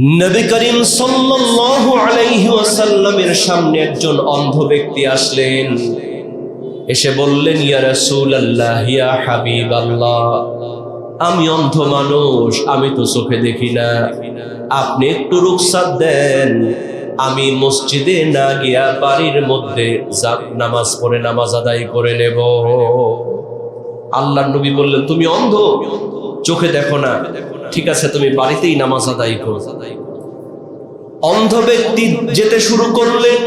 নবী করিম সাল্লাল্লাহু সামনে একজন অন্ধ ব্যক্তি আসলেন। এসে বললেন, ইয়া রাসূলুল্লাহ, ইয়া হাবিবাল্লাহ, আমি অন্ধ মানুষ, আমি তো চোখে দেখি না। আপনি একটু রুখসাত দেন। আমি মসজিদে না গিয়া বাড়ির মধ্যে নামাজ পড়ে, নামাজ আদায় করে নেব। আল্লাহ নবী বললেন, তুমি অন্ধ? চোখে দেখো না। ঠিক আছে, তুমি বাড়িতেই নামাজ আদায় করো। অন্ধ ব্যক্তি যেতে শুরু করলেন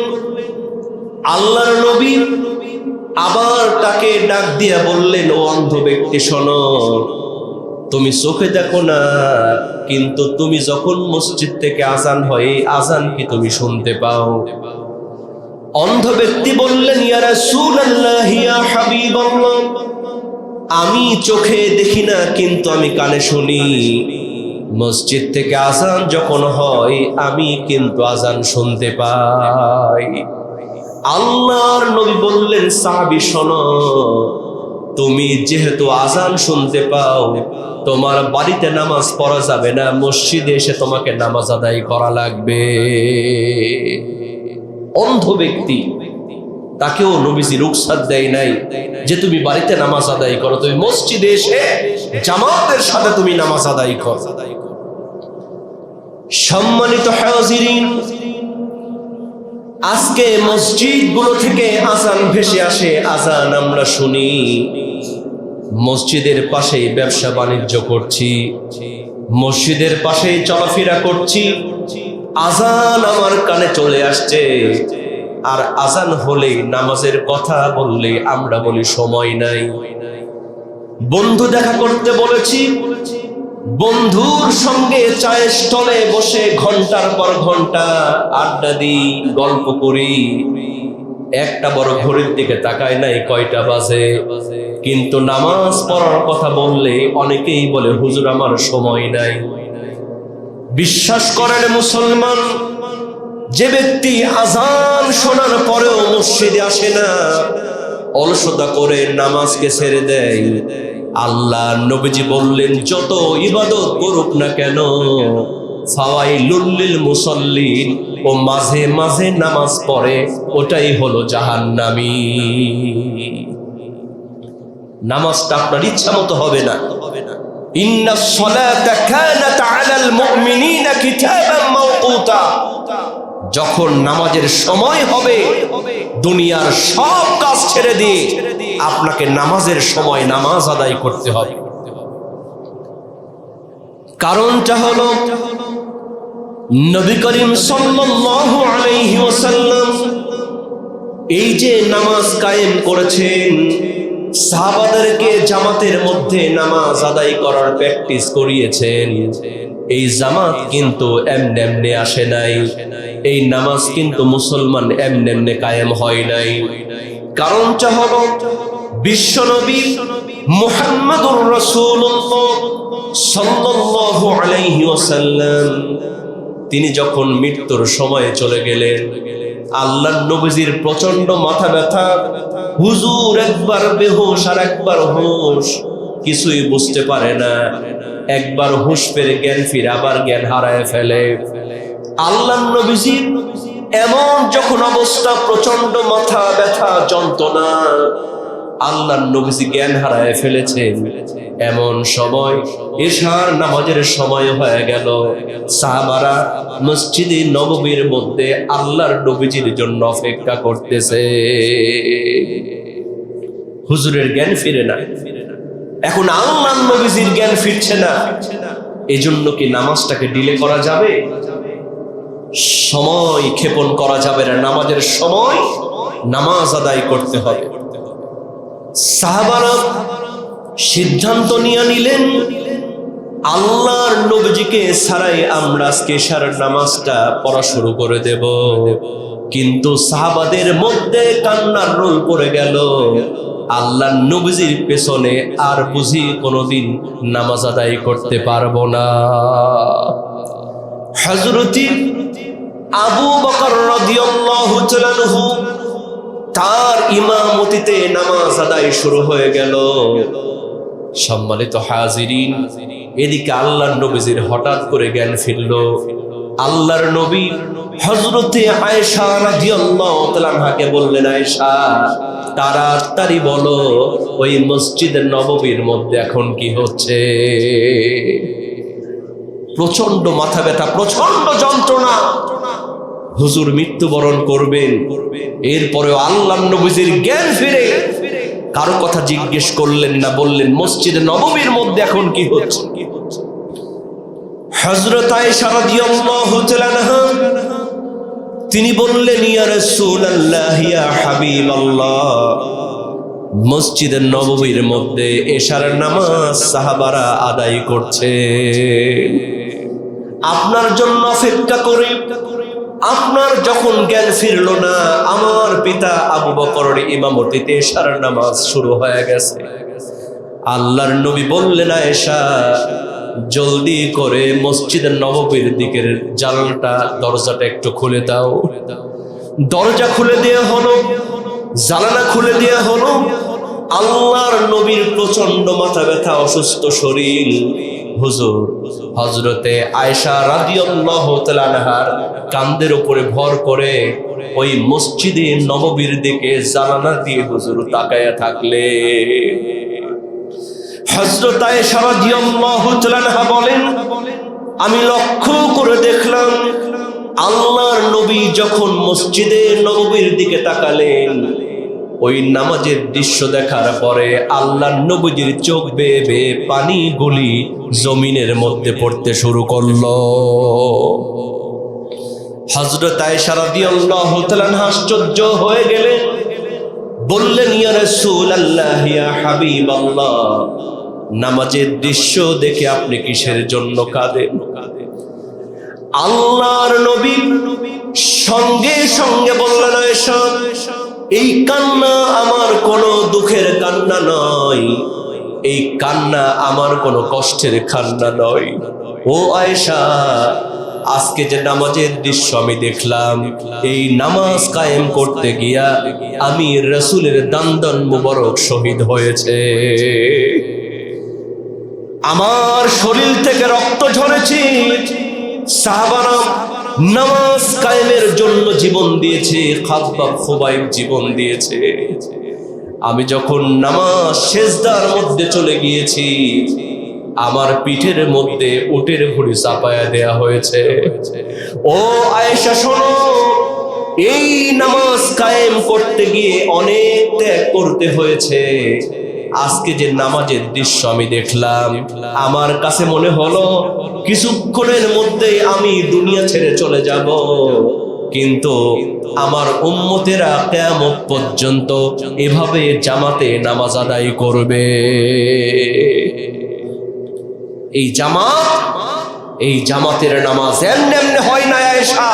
আল্লাহর নবী আবার তাকে ডাক দিয়া বললেন, ও অন্ধ ব্যক্তি শোনো, তুমি চোখে দেখো না, কিন্তু তুমি যখন মসজিদ থেকে আজান হয়, এই আজান কি তুমি শুনতে পাও? অন্ধ ব্যক্তি বললেন, ইয়া রাসূলুল্লাহ, ইয়া হাবিবাল্লাহ আমি চোখে দেখি না কিন্তু আমি কানে শুনি। মসজিদ থেকে আজান যখন হয় আমি কিন্তু আজান শুনতে পাই। আল্লাহর নবী বললেন সাহাবি শোনো তুমি যেহেতু আজান শুনতে পাও তোমার বাড়িতে নামাজ পড়া যাবে না মসজিদে এসে তোমাকে নামাজ আদায় করা লাগবে। অন্ধ ব্যক্তি তাকেও নবীজি রুকসাত দেয় নাই যে তুমি বাড়িতে নামাজ আদায় করো, তুমি মসজিদে এসে জামাতের সাথে তুমি নামাজ আদায় করো। সম্মানিত হাজিরিন, আজকে মসজিদগুলো থেকে আজান ভেসে আসে, আজান আমরা শুনি। মসজিদের পাশেই ব্যবসা বাণিজ্য করছি, মসজিদের পাশেই চলাফেরা করছি, আজান আমার কানে চলে আসছে। আর আজান হলেই নামাজের কথা বললে আমরা বলি সময় নাই। বন্ধু দেখা করতে বলেছি, বন্ধুর সঙ্গে চায়ের স্টলে বসে ঘণ্টার পর ঘণ্টা আড্ডা দিই, গল্প করি। একটা বড় ঘড়ির দিকে তাকায় নাই কয়টা বাজে। কিন্তু নামাজ পড়ার কথা বললে অনেকেই বলে, হুজুর, আমার সময় নাই। বিশ্বাস করেন মুসলমান যে ব্যক্তি আজান শোনার পরেও মসজিদে আসে না, অলসতা করে নামাজকে ছেড়ে দেয়। আল্লাহ নবীজি বললেন, যত ইবাদত করুক না কেন লুল্লিল মুসল্লিন, ও মাঝে মাঝে নামাজ পড়ে, ওটাই হলো জাহান্নামী। নামাজটা আপনার ইচ্ছা মতো হবে না। ইন্না সলাতা কানাত আলাল মুমিনিনা কিতাবান মাওকুতা যখন নামাজের সময় হবে, দুনিয়ার সব কাজ ছেড়ে দিয়ে আপনাকে নামাজের সময় নামাজ আদায় করতে হবে। কারণটা হলো, নবী করিম ওয়াসাল্লাম এই যে নামাজ কায়েম করেছেন, সাহাবাদেরকে জামাতের মধ্যে নামাজ আদায় করার প্র্যাকটিস করিয়েছেন। এই জামাত কিন্তু এমনি এমনি আসে নাই। এই নামাজ কিন্তু মুসলমান এমনি এমনি কায়েম হয় নাই। কারণটা হলো বিশ্বনবী মুহাম্মদুর রাসূলুল্লাহ তিনি যখন মৃত্যুর সময়ে চলে গেলেন আল্লাহ নবীজির প্রচণ্ড মাথা ব্যথা, হুজুর একবার বেহোশ আর একবার হুশ কিছুই বুঝতে পারে না। একবার হুশ পেরে জ্ঞান ফিরে, আবার জ্ঞান হারায় ফেলে। আল্লাহ নবীজির এমন যখন অবস্থা প্রচণ্ড মাথা ব্যথা, যন্ত্রণা, আল্লাহ নবীজি জ্ঞান হারায় ফেলেছেন এমন সময় এশার নামাজের সময় হয়ে গেল। সাহাবারা মসজিদে নববীর মধ্যে আল্লাহর নবীজির জন্য অপেক্ষা করতেছে। হুজুরের জ্ঞান ফিরে না। এখন আল্লাহ নবীজির জ্ঞান ফিরছে না। এজন্য কি নামাজটাকে ডিলে করা যাবে? সময় ক্ষেপণ করা যাবে না। নামাজের সময় নামাজ আদায় করতে হবে। সাহাবারা সিদ্ধান্ত নিয়ে নিলেন, আল্লাহর নবীজিকে ছাড়াই আমরা আজকে সার নামাজটা পড়া শুরু করে দেব। কিন্তু সাহাবাদের মধ্যে কান্নার রোল পড়ে গেল। আল্লাহ নবীজির পেছনে আর বুঝি কোনোদিন নামাজ আদায় করতে পারব না। হজরতি আবু বকর রাদিয়াল্লাহু তাআলা তার ইমামতিতে নামাজ আদায় শুরু হয়ে গেল। সম্মানিত হাজিরিন, এদিকে আল্লাহ নবীজির হঠাৎ করে জ্ঞান ফিরল। আল্লাহর নবী হজরতে আয়েশা রাদিয়াল্লাহু তাআলাকে বললেন, আয়েশা, তাড়াতাড়ি বলো, ওই মসজিদের নববীর মধ্যে এখন কি হচ্ছে? প্রচণ্ড মাথা ব্যথা প্রচণ্ড যন্ত্রণা। হুজুর মৃত্যুবরণ করবেন, এরপরেও আল্লাহ নবীজির জ্ঞান ফিরে। কারও কথা জিজ্ঞেস করলেন না, বললেন, মসজিদে নববীর মধ্যে এখন কি হচ্ছে? তিনি বললেন মসজিদের নববীর মধ্যে এশার নামাজ সাহাবারা আদায় করছে। আপনার জন্য অপেক্ষা করে। আপনার যখন জ্ঞান ফিরল না, আমার পিতা আবু বকরের ইমামতিতে এশার নামাজ শুরু হয়ে গেছে। আল্লাহর নবী বললেন, আয়েশা জলদি করে মসজিদের নববীর দিকের জানালাটা দরজাটা একটু খুলে দাও। দরজা খুলে দেওয়া হলো, জানালা খুলে দেওয়া হলো, আল্লাহর নবীর প্রচণ্ড মাথা ব্যথা, অসুস্থ শরীর। হুজুর হজরতে তাআলা আনহার কান্দের উপরে ভর করে ওই মসজিদে নববীর দিকে জানালা দিয়ে হুজুর তাকায়া থাকলে। বলেন, আমি লক্ষ্য করে দেখলাম, আল্লাহর নবী যখন মসজিদে নববীর দিকে তাকালেন, ওই নামাজের দৃশ্য দেখার পরে আল্লাহর নবীজির চোখ বেয়ে বেয়ে পানি গুলি জমিনের মধ্যে পড়তে শুরু করল। হজরত আয়েশা রাদিয়াল্লাহু তাআলা আশ্চর্য হয়ে গেলেন বললেন নামাজের দৃশ্য দেখে আপনি কিসের জন্য কাঁদেন? আল্লাহর নবী সঙ্গে সঙ্গে বললেন এই কান্না আমার কোনো দুঃখের কান্না নয়। এই কান্না আমার কোনো কষ্টের কান্না নয়। ও আয়েশা আজকে যে নামাজের দৃশ্য আমি দেখলাম, এই নামাজ কায়েম করতে গিয়া আমি রসুলের দান্দন মুবারক শহীদ হয়েছে। আমার শরীর থেকে রক্ত ঝরেছে। নামাজ কায়েমের জন্য জীবন দিয়েছে জীবন দিয়েছে। আমি যখন নামাজ শেষদার মধ্যে চলে গিয়েছি আমার পিঠের মধ্যে উটের ভুড়ি চাপায়া দেয়া হয়েছে। ও আয়েশা, শোনো, এই নামাজ কায়েম করতে গিয়ে অনেক ত্যাগ করতে হয়েছে। আজকে যে নামাজের দৃশ্য আমি দেখলাম, আমার কাছে মনে হলো, কিছুক্ষণের মধ্যে আমি দুনিয়া ছেড়ে চলে যাব। কিন্তু আমার উম্মতেরা কেয়ামত পর্যন্ত এভাবে জামাতে নামাজ আদায় করবে। এই জামাত, এই জামাতের নামাজ এমনি এমনি হয় না আয়েশা।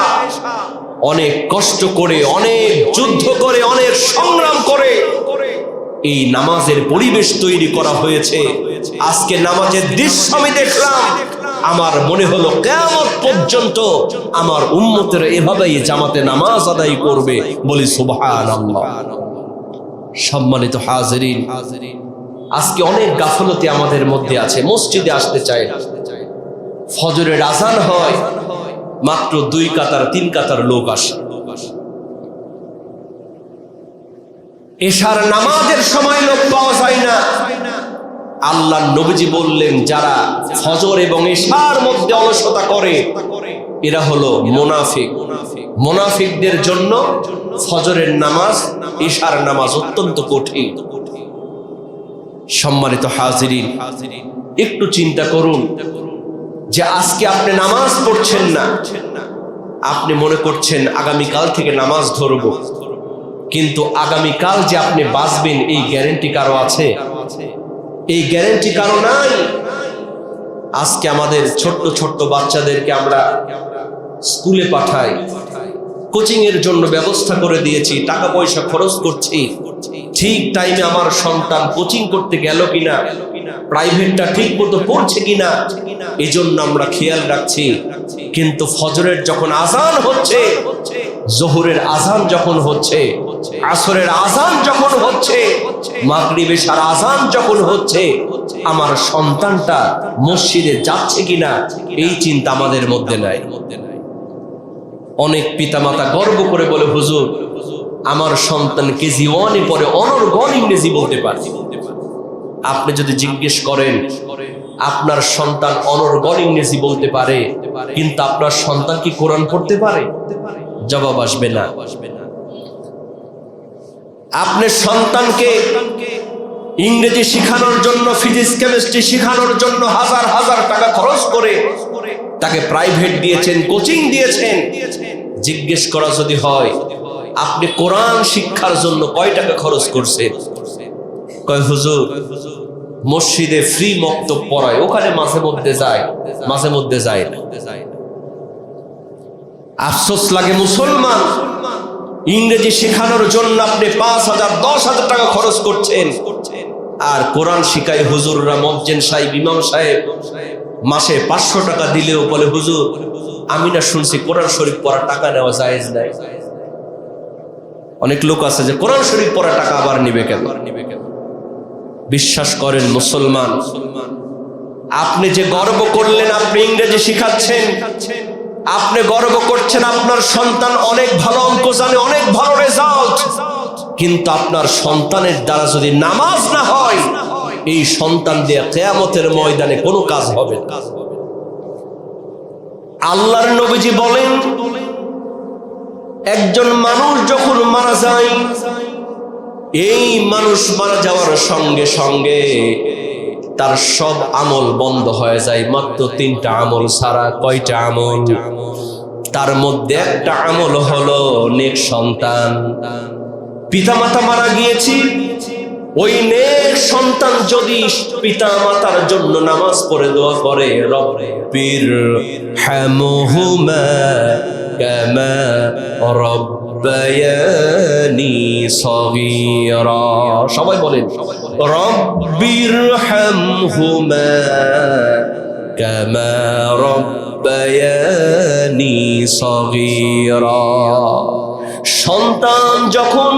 অনেক কষ্ট করে, অনেক যুদ্ধ করে, অনেক সংগ্রাম করে এই নামাজের পরিবেশ তৈরি করা হয়েছে। আজকে নামাজের দৃশ্য আমি দেখলাম। আমার মনে হলো কেমন পর্যন্ত আমার উন্মতের এভাবেই জামাতে নামাজ আদায় করবে। বলি সুবহান সম্মানিত হাজরিন হাজরিন আজকে অনেক গাফলতি আমাদের মধ্যে আছে, মসজিদে আসতে চায় না। ফজরের হয়, মাত্র দুই কাতার, তিন কাতার লোক আসে। এশার নামাজের সময় লোক পাওয়া যায় না। আল্লাহ নবীজি বললেন, যারা ফজর এবং এশার মধ্যে অলসতা করে, এরা হলো মোনাফিক। মোনাফিকদের জন্য ফজরের নামাজ, এশার নামাজ অত্যন্ত কঠিন। সম্মানিত হাজিরিন, একটু চিন্তা করুন যে আজকে আপনি নামাজ পড়ছেন না। আপনি মনে করছেন আগামীকাল থেকে নামাজ ধরব। কিন্তু আগামীকাল যে আপনি বাঁচবেন, এই গ্যারেন্টি কারও আছে? এই গ্যারেন্টি কারও নাই? আজকে আমাদের ছোট্ট ছোট্ট বাচ্চাদেরকে আমরা স্কুলে পাঠাই। কোচিং এর জন্য ব্যবস্থা করে দিয়েছি, টাকা পয়সা খরচ করছি। ঠিক টাইমে আমার সন্তান কোচিং করতে গেল কিনা প্রাইভেটটা ঠিক মতো পড়ছে কিনা এই জন্য আমরা খেয়াল রাখছি। কিন্তু ফজরের যখন আজান হচ্ছে, জোহরের আজান যখন হচ্ছে, আসরের আজান যখন হচ্ছে, মাগরিবে সারা আজান যখন হচ্ছে, আমার সন্তানটা মসজিদে যাচ্ছে কিনা, এই চিন্তা আমাদের মধ্যে নাই। অনেক পিতামাতা গর্ব করে বলে, হুজুর, আমার সন্তান কেজি ওয়ানে পরে অনর্গণ ইংরেজি বলতে পারে। আপনি যদি জিজ্ঞেস করেন, আপনার সন্তান অনর্গণ ইংরেজি বলতে পারে, কিন্তু আপনার সন্তান কি কোরআন পড়তে পারে? জবাব আসবে না। আপনার সন্তানকে ইংরেজি শেখানোর জন্য, ফিজিক্স, কেমিস্ট্রি শেখানোর জন্য হাজার হাজার টাকা খরচ করে তাকে প্রাইভেট দিয়েছেন কোচিং দিয়েছেন। জিজ্ঞেস করা যদি হয়, আপনি কোরআন শিক্ষার জন্য কয় টাকা খরচ করছেন? কয়, হুজুর, মসজিদে ফ্রি মক্তব পড়ায়। ওখানে মাঝে মধ্যে যায়, মাঝে মধ্যে যায় না। আফসোস লাগে মুসলমান। ইংরেজি শেখানোর জন্য আপনি পাঁচ হাজার, দশ হাজার টাকা খরচ করছেন। আর কোরআন শিখাই হুজুররা মজ্জেন সাহেব, ইমাম সাহেব। মাসে পাঁচশো টাকা দিলেও বলে, হুজুর, আমি না শুনছি কোরআন শরীফ পড়ার টাকা নেওয়া জায়েজ নাই। অনেক লোক আছে যে কোরআন শরীফ পড়ার টাকা আবার নিবে কেন? বিশ্বাস করেন মুসলমান, আপনি যে গর্ব করলেন, আপনি ইংরেজি শিখাচ্ছেন, আপনি গর্ব করছেন আপনার সন্তান অনেক ভালো অঙ্ক জানে, অনেক ভালো রেজাল্ট কিন্তু আপনার সন্তানের দ্বারা যদি নামাজ না হয় এই সন্তান দিয়ে কেয়ামতের ময়দানে কোনো কাজ হবে আল্লাহর নবীজি বলেন, একজন মানুষ যখন মারা যায়, এই মানুষ মারা যাওয়ার সঙ্গে সঙ্গে তার সব আমল বন্ধ হয়ে যায়, মাত্র তিনটা আমল সারা কয়টা আমল? তার মধ্যে একটা আমল হলো নেক সন্তান। পিতামাতা মারা গিয়েছি ওই নেক সন্তান যদি পিতা মাতার জন্য নামাজ পড়ে, দোয়া করে রব্বির সবাই বলেন, রব্বির হামহুমা কামা রব্বায়ানি সগীরা। সন্তান যখন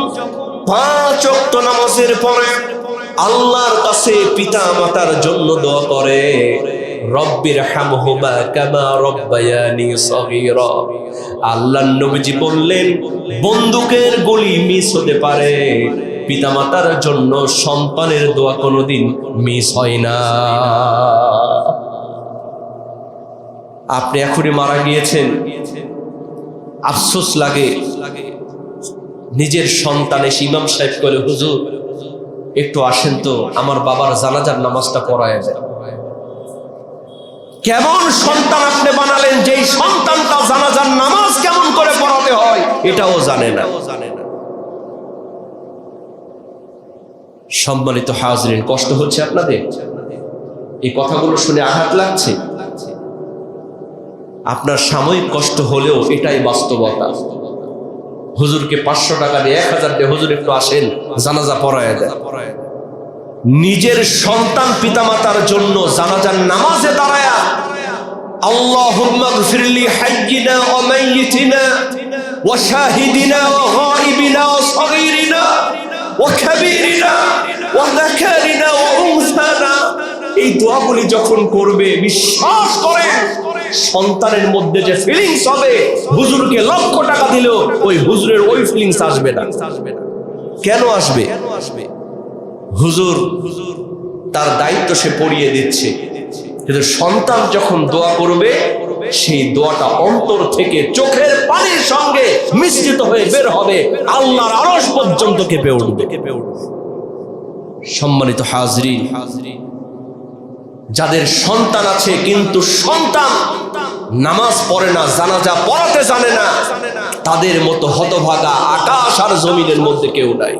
পাঁচ অক্ট নামাজের পরে আল্লাহর কাছে পিতা মাতার জন্য দোয়া করে রব্বির হামহুমা কামা রব্বায়ানি সগীরা। আল্লাহ নবীজি বললেন, বন্দুকের মিস হতে পারে, পিতামাতার জন্য সন্তানের দোয়া কোনোদিন মিস হয় না। আপনি এখনই মারা গিয়েছেন। আফসোস লাগে। নিজের সন্তান এসে ইমাম সাহেব করে হুজুর, একটু আসেন তো, আমার বাবার জানাজার নামাজটা পড়ায় যায় কেমন সন্তান আপনি বানালেন, যেই সন্তানটা জানাজার নামাজ কেমন করে পড়াতে হয়, এটাও জানে না। সম্মানিত হাজরিন, কষ্ট হচ্ছে আপনাদের? এই কথাগুলো শুনে আঘাত লাগছে? আপনার সাময়িক কষ্ট হলেও এটাই বাস্তবতা। হুজুরকে পাঁচশো টাকা দিয়ে এক হাজার দিয়ে হুজুর একটু আসেন জানাজা পড়ায় দেয় নিজের সন্তান পিতামাতার জন্য জানাজার নামাজে দাঁড়ায়া اللهم اغفر لي حينا وميتنا وشاهدنا وغائبنا وصغيرنا وكبيرنا وذكرنا وانثانا এই দোয়াগুলি যখন করবে বিশ্বাস করে সন্তানের মধ্যে যে ফিলিংস হবে, হুজুরকে লক্ষ টাকা দিলেও ওই হুজুরের ওই ফিলিংস আসবে না। কেন আসবে? হুজুর তার দায়িত্ব সে পড়িয়ে দিচ্ছে। কিন্তু সন্তান যখন দোয়া করবে, সেই দোয়াটা অন্তর থেকে চোখের পানির সঙ্গে মিশ্রিত হয়ে বের হবে। আল্লাহর আরস পর্যন্ত কেঁপে উঠবে। সম্মানিত হাজরি যাদের সন্তান আছে কিন্তু সন্তান নামাজ পড়ে না, জানাজা পড়াতে জানে না, তাদের মতো হতভাগা আকাশ আর জমিনের মধ্যে কেউ নাই।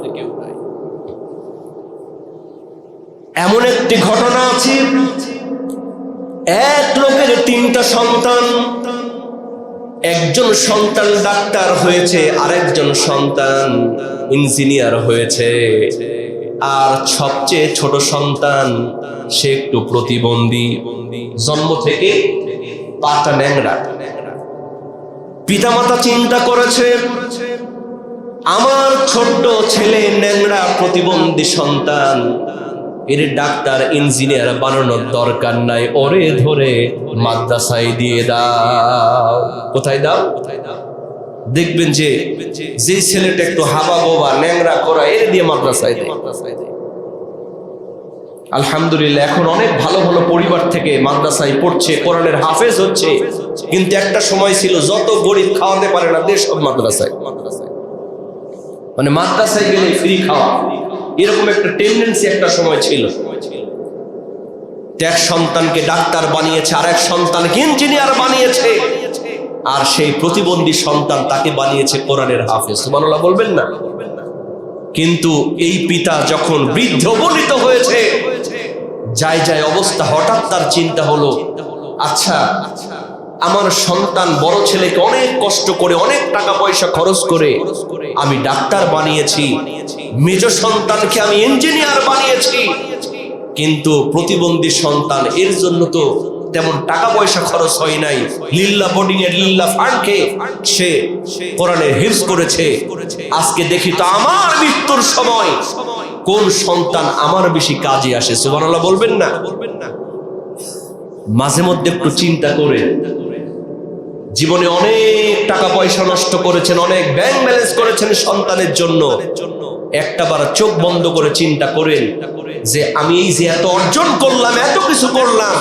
এমন একটি ঘটনা আছে, এক লোকের তিনটা সন্তান, একজন সন্তান ডাক্তার হয়েছে, আরেকজন সন্তান ইঞ্জিনিয়ার হয়েছে। আর সবচেয়ে ছোট সন্তান, সে একটু প্রতিবন্ধী। জন্ম থেকে পাটা ন্যাংরা পিতামাতা চিন্তা করেছে, আমার ছোট্ট ছেলে ন্যাংরা প্রতিবন্ধী সন্তান, এর ডাক্তার, ইঞ্জিনিয়ার বানানোর দরকার নাই। ওরে ধরে মাদ্রাসায় দিয়ে দাও কোথায় দাও। কোথায় দাও? দেখবেন যে যে ছেলেটা একটু হাবা বোবা ন্যাংরা করা এর দিয়ে মাদ্রাসায় দেয়। আলহামদুলিল্লাহ, এখন অনেক ভালো ভালো পরিবার থেকে মাদ্রাসায় পড়ছে, কোরআনের হাফেজ হচ্ছে। কিন্তু একটা সময় ছিল, যত গরিব খাওয়াতে পারে না, দেশ সব মাদ্রাসায়। মানে মাদ্রাসায় গেলে ফ্রি খাওয়া। এরকম একটা টেন্ডেন্সি একটা সময় ছিল। এক সন্তানকে ডাক্তার বানিয়েছে, আর এক সন্তানকে ইঞ্জিনিয়ার বানিয়েছে। আর সেই প্রতিবন্ধী সন্তান তাকে বানিয়েছে কোরআনের হাফেজ। সুবহানাল্লাহ, বলবেন না? কিন্তু এই পিতা যখন বৃদ্ধ বলিত হয়েছে, যায় যায় অবস্থা হঠাৎ তার চিন্তা হলো আচ্ছা আমার সন্তান বড় ছেলেকে অনেক কষ্ট করে, অনেক টাকা পয়সা খরচ করে আমি ডাক্তার বানিয়েছি, মেজ সন্তানকে আমি ইঞ্জিনিয়ার বানিয়েছি। কিন্তু প্রতিবন্ধী সন্তান এর জন্য তো তেমন টাকা পয়সা খরচ হয় নাই। লিল্লা বোর্ডিং এর লিল্লা ফান্ডকে সে কোরআনে হিফজ করেছে। আজকে দেখি তো আমার মৃত্যুর সময়। কোন সন্তান আমার বেশি কাজে আসে, সুবহানাল্লাহ বলবেন না? মাঝে মধ্যে একটু চিন্তা করে। জীবনে অনেক টাকা পয়সা নষ্ট করেছেন, অনেক ব্যাংক ব্যালেন্স করেছেন সন্তানের জন্য। একটা বার চোখ বন্ধ করে চিন্তা করেন যে আমি এই যে এত অর্জন করলাম, এত কিছু করলাম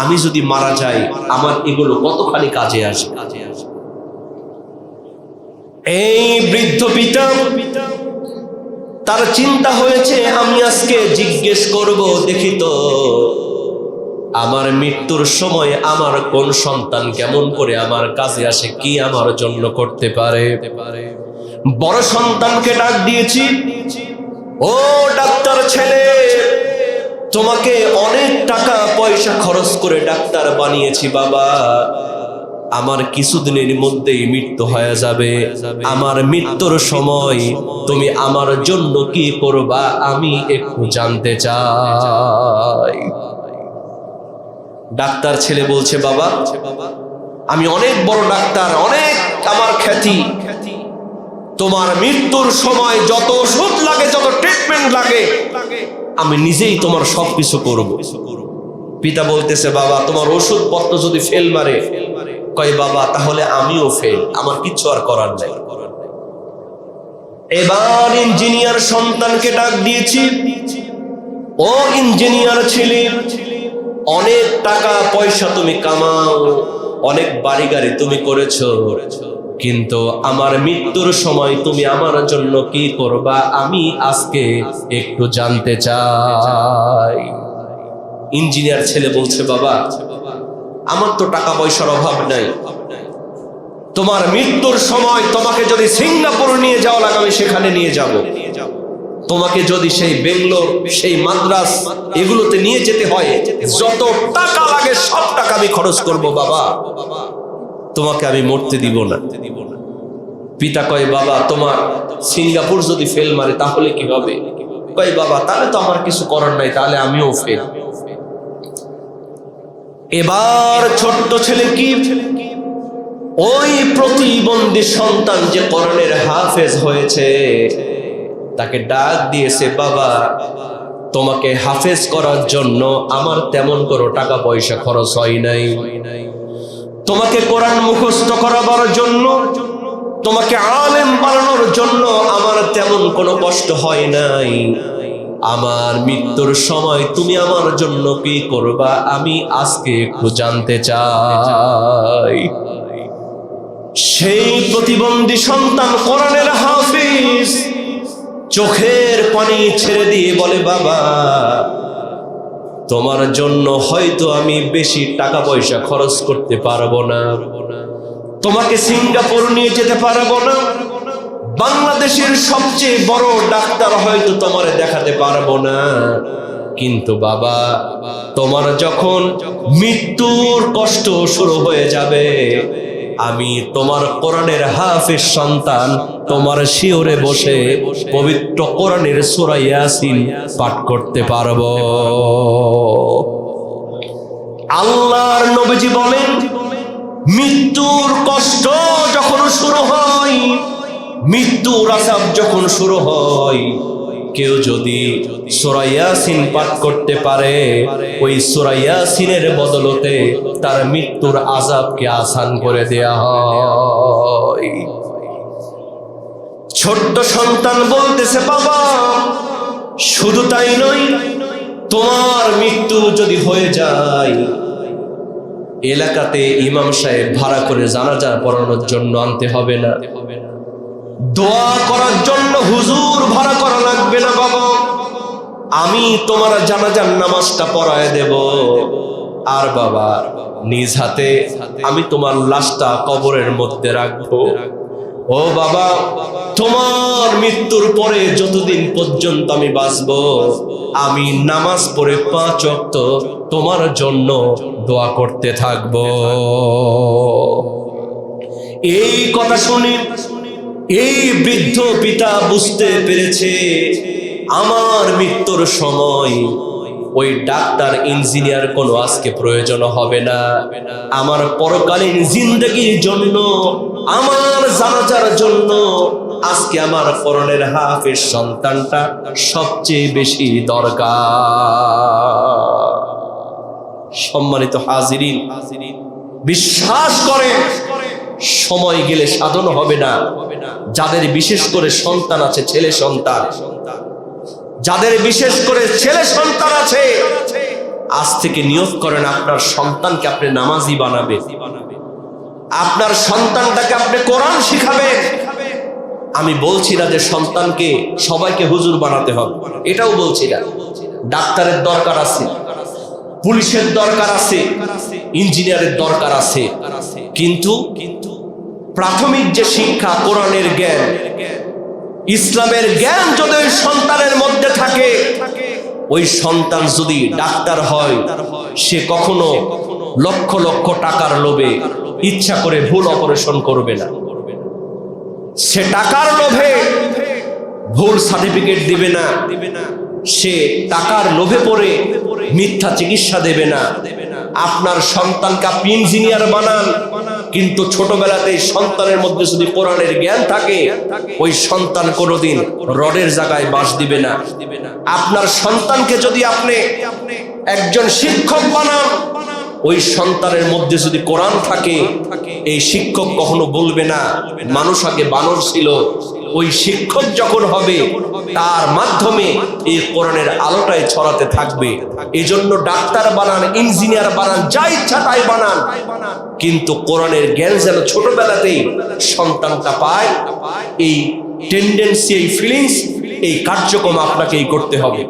আমি যদি মারা যাই, আমার এগুলো কতখানি কাজে আসে এই বৃদ্ধ পিতা, তার চিন্তা হয়েছে, আমি আজকে জিজ্ঞেস করব, দেখি তো, আমার মৃত্যুর সময় আমার কোন সন্তান কেমন করে আমার কাজে আসে, কি আমার জন্য করতে পারে? বড় সন্তানকে ডাক দিয়েছি, ও ডাক্তার ছেলে তোমাকে অনেক টাকা পয়সা খরচ করে ডাক্তার বানিয়েছি, বাবা। আমার কিছুদিনের মধ্যেই মৃত্যু হয়ে যাবে। আমার মৃত্যুর সময় তুমি আমার জন্য কি করবা, আমি একটু জানতে চাই। ডাক্তার ছেলে বলছে, বাবা, আমি অনেক বড় ডাক্তার, অনেক আমার খ্যাতি। তোমার মৃত্যুর সময় যত ওষুধ লাগে, যত ট্রিটমেন্ট লাগে আমি নিজেই তোমার সবকিছু করব। পিতা বলতেছে, বাবা, তোমার ওষুধ পত্র যদি ফেল মারে। কয়, বাবা, তাহলে আমিও ফেল। আমার কিচ্ছু আর করার নাই। এবার ইঞ্জিনিয়ার সন্তানকে ডাক দিয়েছি। ও ইঞ্জিনিয়ার ছেলে, অনেক টাকা পয়সা তুমি কামাও, অনেক বাড়ি গাড়ি তুমি করেছ। কিন্তু আমার মৃত্যুর সময় তুমি আমার জন্য কি করবা আমি আজকে একটু জানতে চাই। ইঞ্জিনিয়ার ছেলে বলছে, বাবা, আমার তো টাকা পয়সার অভাব নাই। তোমার মৃত্যুর সময় তোমাকে যদি সিঙ্গাপুর নিয়ে যাওয়া লাগে, আমি সেখানে নিয়ে যাব। তোমাকে যদি সেই বেঙ্গলোর, সেই মাদ্রাস এগুলোতে নিয়ে যেতে হয়, যত টাকা লাগে সব টাকা আমি খরচ করব, বাবা। তোমাকে আমি মরতে দিব না। পিতা কয়, বাবা, তোমার সিঙ্গাপুর যদি ফেল মারে, তাহলে কি হবে? কয়, বাবা, তাহলে তো আমার কিছু করার নাই, তাহলে আমিও ফেল। এবার ছোট্ট ছেলে কি? ওই প্রতিবন্ধী সন্তান যে করণের হাফেজ হয়েছে, তাকে ডাক দিয়েছে, বাবা, তোমাকে হাফেজ করার জন্য আমার তেমন কোনো টাকা পয়সা খরচ হয় নাই। তোমাকে কোরআন মুখস্থ করাবার জন্য, তোমাকে আলেম বানানোর জন্য আমার তেমন কোনো কষ্ট হয় নাই। আমার মৃত্যুর সময় তুমি আমার জন্য কি করবা, আমি আজকে একটু জানতে চাই। সেই প্রতিবন্ধী সন্তান কোরআনের হাফিজ, চোখের পানি ছেড়ে দিয়ে বলে, বাবা তোমার জন্য হয়তো আমি বেশি টাকা পয়সা খরচ করতে পারব না। তোমাকে সিঙ্গাপুর নিয়ে যেতে পারব না। বাংলাদেশের সবচেয়ে বড় ডাক্তার হয়তো তোমার দেখাতে পারব না। কিন্তু বাবা, তোমার যখন মৃত্যুর কষ্ট শুরু হয়ে যাবে, আমি তোমার কোরআনের হাফেজ সন্তান তোমার শিওরে বসে পবিত্র কোরআনের সূরা ইয়াসিন পাঠ করতে পারব। আল্লাহর নবীজি বলেন মৃত্যুর কষ্ট যখন শুরু হয় মৃত্যুর আসাব যখন শুরু হয় কেউ যদি সোরাইয়াসিন পাঠ করতে পারে ওই সোরাইয়াসিনের বদলতে তার মৃত্যুর আজাবকে আসান করে দেয়া হয়। ছোট্ট সন্তান বলতেছে, বাবা, শুধু তাই নয়, তোমার মৃত্যু যদি হয়ে যায়, এলাকাতে ইমাম সাহেব ভাড়া করে জানাজা পড়ানোর জন্য আনতে হবে না। দোয়া করার জন্য হুজুর ভাড়া করা লাগবে না, বাবা। আমি তোমার জানাজার নামাজটা পড়ায় দেব। আর বাবা, নিজ হাতে আমি তোমার লাশটা কবরের মধ্যে রাখব। ও বাবা, তোমার মৃত্যুর পরে যতদিন পর্যন্ত আমি বাঁচব, আমি নামাজ পড়ে পাঁচ অক্ত তোমার জন্য দোয়া করতে থাকব। এই কথা শুনে এই বৃদ্ধ পিতা বুঝতে পেরেছে, আমার মৃত্যুর সময় ওই ডাক্তার, ইঞ্জিনিয়ার কোনো আজকে প্রয়োজন হবে না। আমার পরকালীন জিন্দগির জন্য আমার জানাজার জন্য আজকে আমার পরনের হাফের সন্তানটা সবচেয়ে বেশি দরকার। সম্মানিত হাজিরিন, বিশ্বাস করে, সময় গেলে সাধন হবে না। যাদের বিশেষ করে সন্তান আছে, ছেলে সন্তান। যাদের বিশেষ করে ছেলে সন্তান আছে, আজ থেকে নিয়োগ করেন আপনার সন্তানকে, আপনি নামাজি বানাবে আপনার সন্তানটাকে আপনি কোরআন শিখাবেন। আমি বলছি না যে সন্তানকে সবাইকে হুজুর বানাতে হবে। এটাও বলছি না। ডাক্তারের দরকার আছে, পুলিশের দরকার আছে, ইঞ্জিনিয়ারের দরকার আছে। কিন্তু প্রাথমিক যে শিক্ষা কোরআনের জ্ঞান, ইসলামের জ্ঞান যদি ওই সন্তানের মধ্যে থাকে, ওই সন্তান যদি ডাক্তার হয়, সে কখনো লক্ষ লক্ষ টাকার লোভে ইচ্ছা করে ভুল অপারেশন করবে না। সে টাকার লোভে ভুল সার্টিফিকেট দিবে না। সে টাকার লোভে পড়ে মিথ্যা চিকিৎসা দেবে না। আপনার সন্তানকে আপনি ইঞ্জিনিয়ার বানান, কিন্তু ছোটবেলাতেই সন্তানের মধ্যে যদি কোরআনের জ্ঞান থাকে, ওই সন্তান কোনোদিন রডের জায়গায় বাস দিবে না। আপনার সন্তানকে যদি আপনি একজন শিক্ষক বানান ওই সন্তানের মধ্যে যদি কোরআন থাকে, এই শিক্ষক কখনো বলবে না, মানুষ আগে বানর ছিল। ওই শিক্ষক যখন হবে, তার মাধ্যমে এই কোরআনের আলোটাই ছড়াতে থাকবে। এই জন্য ডাক্তার বানান, ইঞ্জিনিয়ার বানান, যা ইচ্ছা তাই বানান। কিন্তু কোরআনের জ্ঞান যেন ছোটবেলাতেই সন্তানটা পায়, এই টেন্ডেন্সি এই ফিলিংস এই কার্যক্রম আপনাকেই করতে হবে।